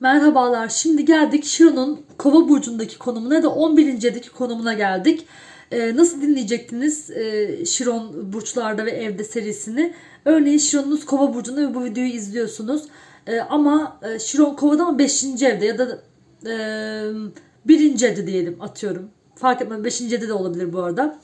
Merhabalar. Şimdi geldik Şiron'un Kova burcundaki konumuna da 11. evdeki konumuna geldik. Ee, nasıl dinleyecektiniz e, Şiron burçlarda ve evde serisini? Örneğin Şiron'unuz Kova burcunda ve bu videoyu izliyorsunuz. Ee, ama e, Şiron Kova'da ama 5. evde ya da e, 1. evde diyelim atıyorum. Fark etmez 5. evde de olabilir bu arada.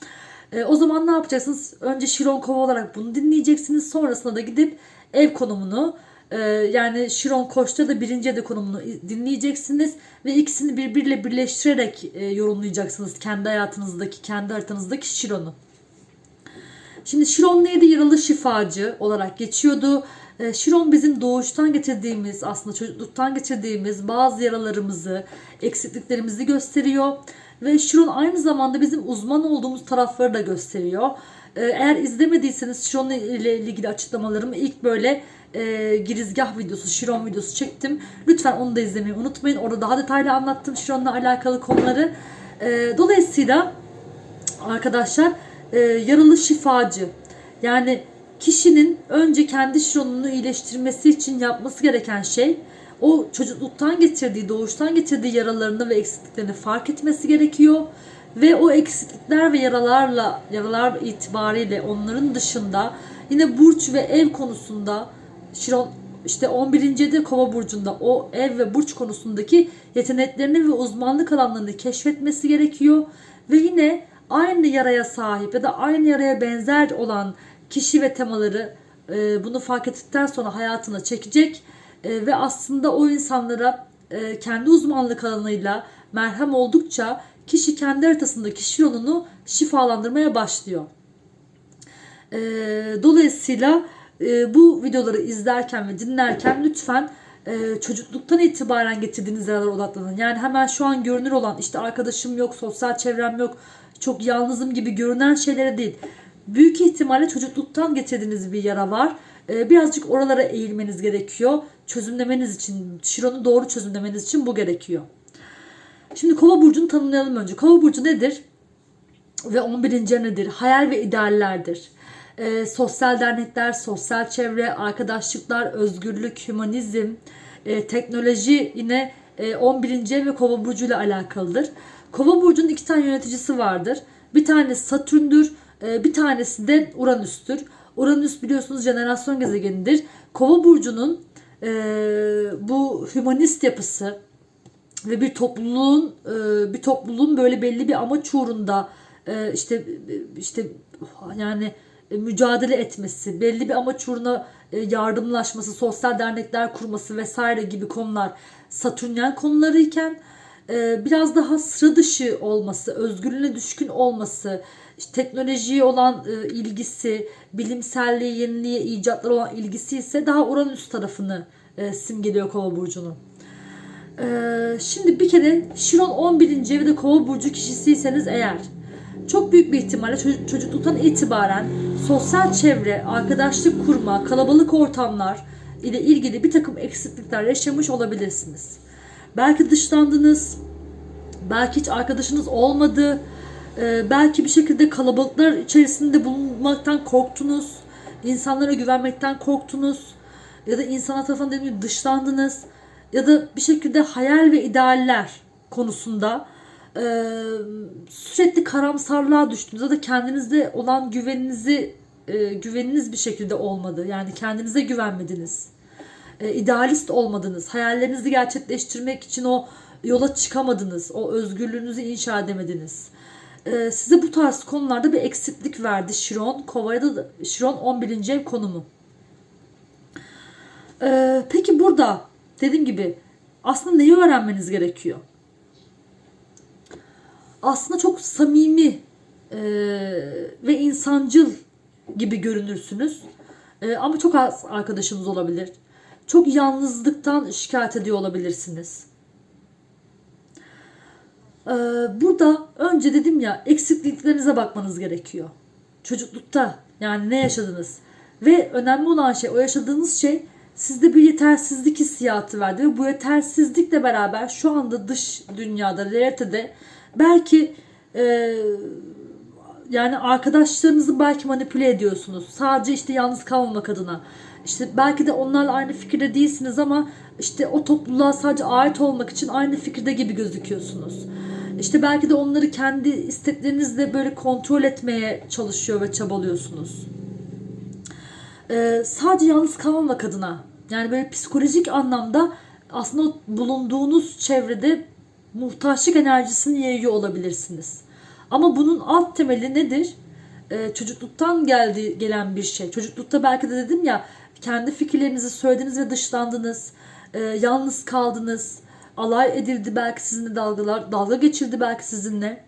E, o zaman ne yapacaksınız? Önce Şiron Kova olarak bunu dinleyeceksiniz. Sonrasında da gidip ev konumunu e, yani Şiron Koç'ta da birinci evde konumunu dinleyeceksiniz. Ve ikisini birbiriyle birleştirerek e, yorumlayacaksınız. Kendi hayatınızdaki, kendi haritanızdaki Şiron'u. Şimdi Şiron neydi? Yaralı şifacı olarak geçiyordu. E, Şiron bizim doğuştan getirdiğimiz, aslında çocukluktan getirdiğimiz bazı yaralarımızı, eksikliklerimizi gösteriyor. Ve Şiron aynı zamanda bizim uzman olduğumuz tarafları da gösteriyor. E, Eğer izlemediyseniz Şiron ile ilgili açıklamalarımı ilk böyle e, girizgah videosu, Şiron videosu çektim. Lütfen onu da izlemeyi unutmayın. Orada daha detaylı anlattım Şiron'la alakalı konuları. E, dolayısıyla arkadaşlar e, yaralı şifacı yani kişinin önce kendi şironunu iyileştirmesi için yapması gereken şey o çocukluktan getirdiği, doğuştan getirdiği yaralarını ve eksikliklerini fark etmesi gerekiyor. Ve o eksiklikler ve yaralarla, yaralar itibariyle onların dışında yine burç ve ev konusunda Şiron işte 11. de Kova burcunda o ev ve burç konusundaki yeteneklerini ve uzmanlık alanlarını keşfetmesi gerekiyor. Ve yine aynı yaraya sahip ya da aynı yaraya benzer olan kişi ve temaları e, bunu fark ettikten sonra hayatına çekecek e, ve aslında o insanlara e, kendi uzmanlık alanıyla merhem oldukça kişi kendi haritasındaki şironunu şifalandırmaya başlıyor. E, dolayısıyla e, bu videoları izlerken ve dinlerken lütfen e, çocukluktan itibaren getirdiğiniz yaralara odaklanın. Yani hemen şu an görünür olan işte arkadaşım yok, sosyal çevrem yok, çok yalnızım gibi görünen şeylere değil. Büyük ihtimalle çocukluktan getirdiğiniz bir yara var. E, birazcık oralara eğilmeniz gerekiyor. Çözümlemeniz için, Şiron'u doğru çözümlemeniz için bu gerekiyor. Şimdi Kova burcunu tanımlayalım önce. Kova burcu nedir? Ve 11. ev nedir? Hayal ve ideallerdir. E, sosyal dernekler, sosyal çevre, arkadaşlıklar, özgürlük, hümanizm, e, teknoloji yine e, 11. ev ve Kova burcu ile alakalıdır. Kova burcunun iki tane yöneticisi vardır. Bir tanesi Satürn'dür, e, bir tanesi de Uranüs'tür. Uranüs biliyorsunuz jenerasyon gezegenidir. Kova burcunun e, bu hümanist yapısı ve bir topluluğun e, bir topluluğun böyle belli bir amaç uğrunda e, işte işte yani e, mücadele etmesi, belli bir amaç uğruna yardımlaşması, sosyal dernekler kurması vesaire gibi konular Satürnyen konuları iken biraz daha sıra dışı olması, özgürlüğüne düşkün olması, işte teknolojiye olan ilgisi, bilimselliğe, yeniliğe, icatlara olan ilgisi ise daha Uranüs tarafını simgeliyor Kova burcunun. Şimdi bir kere Şiron 11. evde Kova burcu kişisiyseniz eğer çok büyük bir ihtimalle çocukluktan itibaren sosyal çevre, arkadaşlık kurma, kalabalık ortamlar ile ilgili bir takım eksiklikler yaşamış olabilirsiniz. Belki dışlandınız, belki hiç arkadaşınız olmadı, belki bir şekilde kalabalıklar içerisinde bulunmaktan korktunuz, insanlara güvenmekten korktunuz ya da insana tarafından dışlandınız ya da bir şekilde hayal ve idealler konusunda e, sürekli karamsarlığa düştünüz ya da kendinizde olan güveninizi e, güveniniz bir şekilde olmadı. Yani kendinize güvenmediniz. E, idealist olmadınız. Hayallerinizi gerçekleştirmek için o yola çıkamadınız. O özgürlüğünüzü inşa edemediniz. E, size bu tarz konularda bir eksiklik verdi Şiron. Kova'ya da Şiron 11. ev konumu. E, peki burada dediğim gibi aslında neyi öğrenmeniz gerekiyor? aslında çok samimi e, ve insancıl gibi görünürsünüz. E, ama çok az arkadaşınız olabilir. Çok yalnızlıktan şikayet ediyor olabilirsiniz. E, burada önce dedim ya eksikliklerinize bakmanız gerekiyor. Çocuklukta yani ne yaşadınız? Ve önemli olan şey o yaşadığınız şey sizde bir yetersizlik hissiyatı verdi. Ve bu yetersizlikle beraber şu anda dış dünyada, realitede belki e, yani arkadaşlarınızı belki manipüle ediyorsunuz. Sadece işte yalnız kalmamak adına. İşte belki de onlarla aynı fikirde değilsiniz ama işte o topluluğa sadece ait olmak için aynı fikirde gibi gözüküyorsunuz. İşte belki de onları kendi isteklerinizle böyle kontrol etmeye çalışıyor ve çabalıyorsunuz. Ee, sadece yalnız kalmamak adına yani böyle psikolojik anlamda aslında bulunduğunuz çevrede muhtaçlık enerjisini yayıyor olabilirsiniz. Ama bunun alt temeli nedir? Ee, çocukluktan geldi gelen bir şey. Çocuklukta belki de dedim ya kendi fikirlerinizi söylediniz ve dışlandınız. Ee, yalnız kaldınız. Alay edildi belki sizinle dalgalar, dalga geçirdi belki sizinle.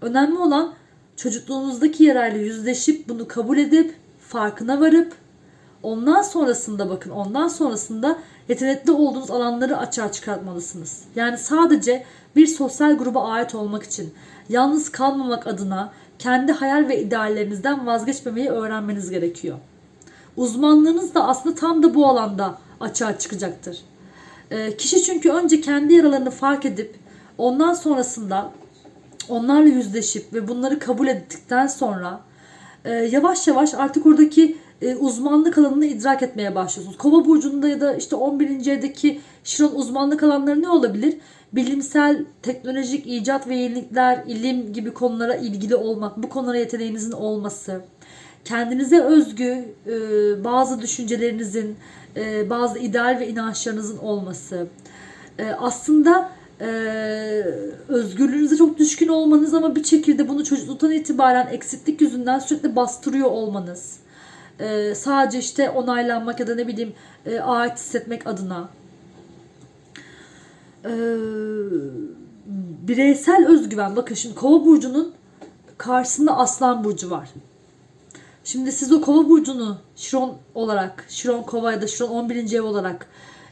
Önemli olan çocukluğunuzdaki yarayla yüzleşip bunu kabul edip farkına varıp ondan sonrasında bakın ondan sonrasında yetenekli olduğunuz alanları açığa çıkartmalısınız. Yani sadece bir sosyal gruba ait olmak için yalnız kalmamak adına kendi hayal ve ideallerinizden vazgeçmemeyi öğrenmeniz gerekiyor. Uzmanlığınız da aslında tam da bu alanda açığa çıkacaktır. Ee, kişi çünkü önce kendi yaralarını fark edip ondan sonrasında onlarla yüzleşip ve bunları kabul ettikten sonra e, yavaş yavaş artık oradaki e, uzmanlık alanını idrak etmeye başlıyorsunuz. Kova burcunda ya da işte 11. evdeki Şiron uzmanlık alanları ne olabilir? Bilimsel, teknolojik icat ve yenilikler, ilim gibi konulara ilgili olmak, bu konulara yeteneğinizin olması, kendinize özgü e, bazı düşüncelerinizin, e, bazı ideal ve inançlarınızın olması. E, aslında e, özgürlüğünüze çok düşkün olmanız ama bir şekilde bunu çocukluktan itibaren eksiklik yüzünden sürekli bastırıyor olmanız. E, sadece işte onaylanmak ya da ne bileyim e, ait hissetmek adına. E, bireysel özgüven. Bakın şimdi kova burcunun karşısında aslan burcu var. Şimdi siz o kova burcunu Şiron olarak, Şiron kova ya da Şiron 11. ev olarak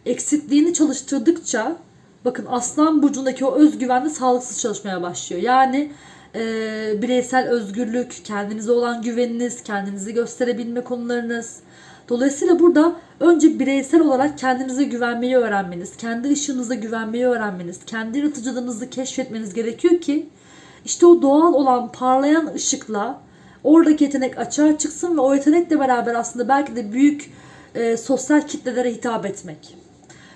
eksikliğini çalıştırdıkça bakın aslan burcundaki o özgüven de sağlıksız çalışmaya başlıyor. Yani e, bireysel özgürlük, kendinize olan güveniniz, kendinizi gösterebilme konularınız. Dolayısıyla burada önce bireysel olarak kendinize güvenmeyi öğrenmeniz, kendi ışığınıza güvenmeyi öğrenmeniz, kendi yaratıcılığınızı keşfetmeniz gerekiyor ki işte o doğal olan parlayan ışıkla oradaki yetenek açığa çıksın ve o yetenekle beraber aslında belki de büyük e, sosyal kitlelere hitap etmek.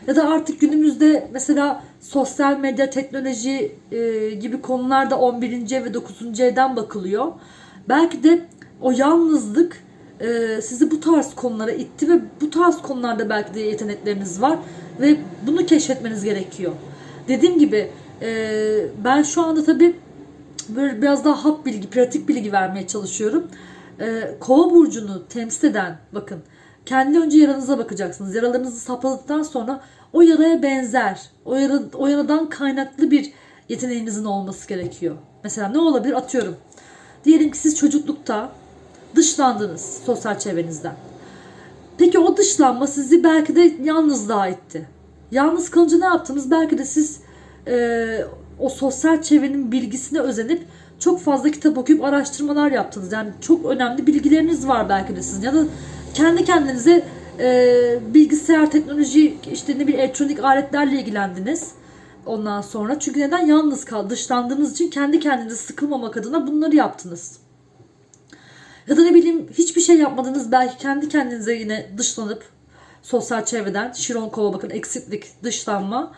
Ya da artık günümüzde mesela sosyal medya, teknoloji e, gibi konularda 11. ve 9. evden bakılıyor. Belki de o yalnızlık e, sizi bu tarz konulara itti ve bu tarz konularda belki de yetenekleriniz var ve bunu keşfetmeniz gerekiyor. Dediğim gibi e, ben şu anda tabii böyle biraz daha hap bilgi, pratik bilgi vermeye çalışıyorum. Ee, Kova burcunu temsil eden bakın kendi önce yaranıza bakacaksınız. Yaralarınızı sapladıktan sonra o yaraya benzer, o, yara, o yaradan kaynaklı bir yeteneğinizin olması gerekiyor. Mesela ne olabilir? Atıyorum. Diyelim ki siz çocuklukta dışlandınız sosyal çevrenizden. Peki o dışlanma sizi belki de yalnızlığa itti. Yalnız kalınca ne yaptınız? Belki de siz e, o sosyal çevrenin bilgisine özenip çok fazla kitap okuyup araştırmalar yaptınız. Yani çok önemli bilgileriniz var belki de sizin ya da kendi kendinize e, bilgisayar, teknoloji, işte ne bileyim elektronik aletlerle ilgilendiniz. Ondan sonra çünkü neden yalnız kal, dışlandığınız için kendi kendinize sıkılmamak adına bunları yaptınız. Ya da ne bileyim hiçbir şey yapmadınız belki kendi kendinize yine dışlanıp sosyal çevreden Şiron Kova bakın eksiklik, dışlanma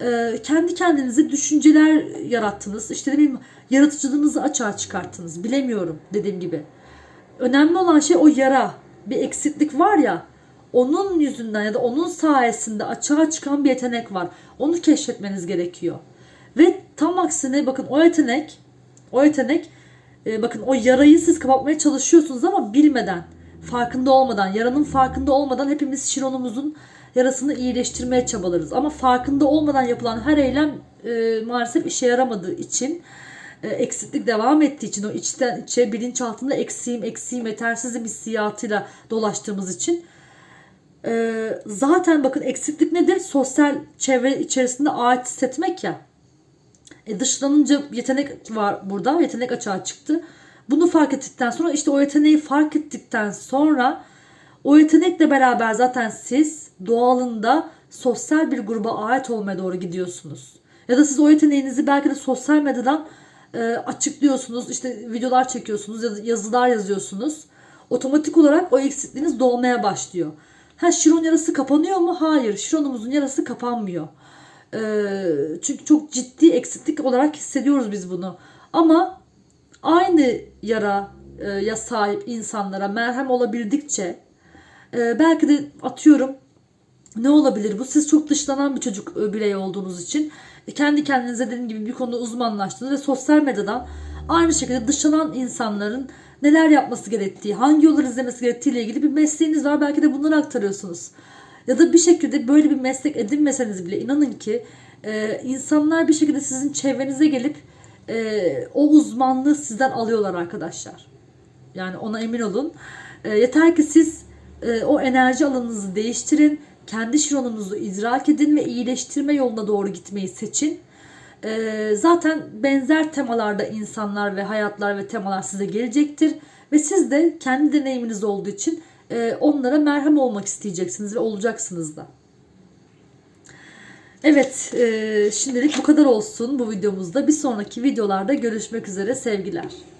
e, kendi kendinize düşünceler yarattınız. İşte ne bileyim yaratıcılığınızı açığa çıkarttınız. Bilemiyorum dediğim gibi. Önemli olan şey o yara. Bir eksiklik var ya onun yüzünden ya da onun sayesinde açığa çıkan bir yetenek var. Onu keşfetmeniz gerekiyor. Ve tam aksine bakın o yetenek o yetenek e, bakın o yarayı siz kapatmaya çalışıyorsunuz ama bilmeden farkında olmadan yaranın farkında olmadan hepimiz şironumuzun yarasını iyileştirmeye çabalarız. Ama farkında olmadan yapılan her eylem e, maalesef işe yaramadığı için e, eksiklik devam ettiği için o içten içe bilinçaltında eksiğim eksiğim yetersizim hissiyatıyla dolaştığımız için e, zaten bakın eksiklik nedir? Sosyal çevre içerisinde ait hissetmek ya. E, dışlanınca yetenek var burada. Yetenek açığa çıktı. Bunu fark ettikten sonra işte o yeteneği fark ettikten sonra o yetenekle beraber zaten siz doğalında sosyal bir gruba ait olmaya doğru gidiyorsunuz. Ya da siz o yeteneğinizi belki de sosyal medyadan e, açıklıyorsunuz. İşte videolar çekiyorsunuz yazılar yazıyorsunuz. Otomatik olarak o eksikliğiniz dolmaya başlıyor. Ha Şiron yarası kapanıyor mu? Hayır. Şiron'umuzun yarası kapanmıyor. Ee, çünkü çok ciddi eksiklik olarak hissediyoruz biz bunu. Ama aynı yara e, ya sahip insanlara merhem olabildikçe e, belki de atıyorum ne olabilir bu? Siz çok dışlanan bir çocuk e, birey olduğunuz için e, kendi kendinize dediğim gibi bir konuda uzmanlaştınız ve sosyal medyadan aynı şekilde dışlanan insanların neler yapması gerektiği, hangi yolları izlemesi gerektiği ile ilgili bir mesleğiniz var. Belki de bunları aktarıyorsunuz. Ya da bir şekilde böyle bir meslek edinmeseniz bile inanın ki e, insanlar bir şekilde sizin çevrenize gelip e, o uzmanlığı sizden alıyorlar arkadaşlar. Yani ona emin olun. E, yeter ki siz e, o enerji alanınızı değiştirin. Kendi şironunuzu idrak edin ve iyileştirme yoluna doğru gitmeyi seçin. E, zaten benzer temalarda insanlar ve hayatlar ve temalar size gelecektir. Ve siz de kendi deneyiminiz olduğu için e, onlara merhem olmak isteyeceksiniz ve olacaksınız da. Evet, e, şimdilik bu kadar olsun bu videomuzda. Bir sonraki videolarda görüşmek üzere sevgiler.